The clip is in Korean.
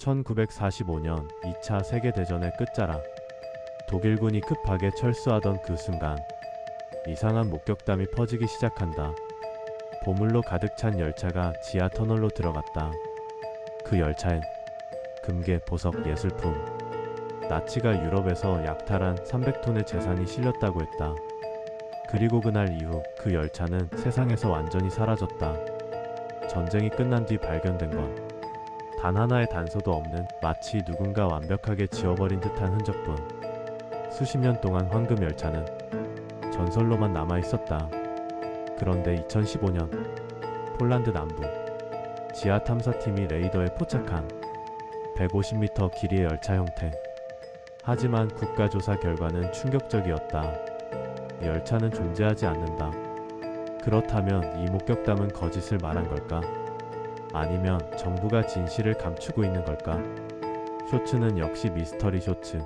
1945년 2차 세계대전의 끝자락 독일군이 급하게 철수하던 그 순간 이상한 목격담이 퍼지기 시작한다. 보물로 가득 찬 열차가 지하 터널로 들어갔다. 그 열차엔 금괴, 보석, 예술품, 나치가 유럽에서 약탈한 300톤의 재산이 실렸다고 했다. 그리고 그날 이후 그 열차는 세상에서 완전히 사라졌다. 전쟁이 끝난 뒤 발견된 건 단 하나의 단서도 없는 마치 누군가 완벽하게 지워버린 듯한 흔적뿐. 수십 년 동안 황금 열차는 전설로만 남아 있었다. 그런데 2015년 폴란드 남부 지하 탐사팀이 레이더에 포착한 150m 길이의 열차 형태. 하지만 국가조사 결과는 충격적이었다. 이 열차는 존재하지 않는다. 그렇다면 이 목격담은 거짓을 말한 걸까? 아니면 정부가 진실을 감추고 있는 걸까? 쇼츠는 역시 미스터리 쇼츠.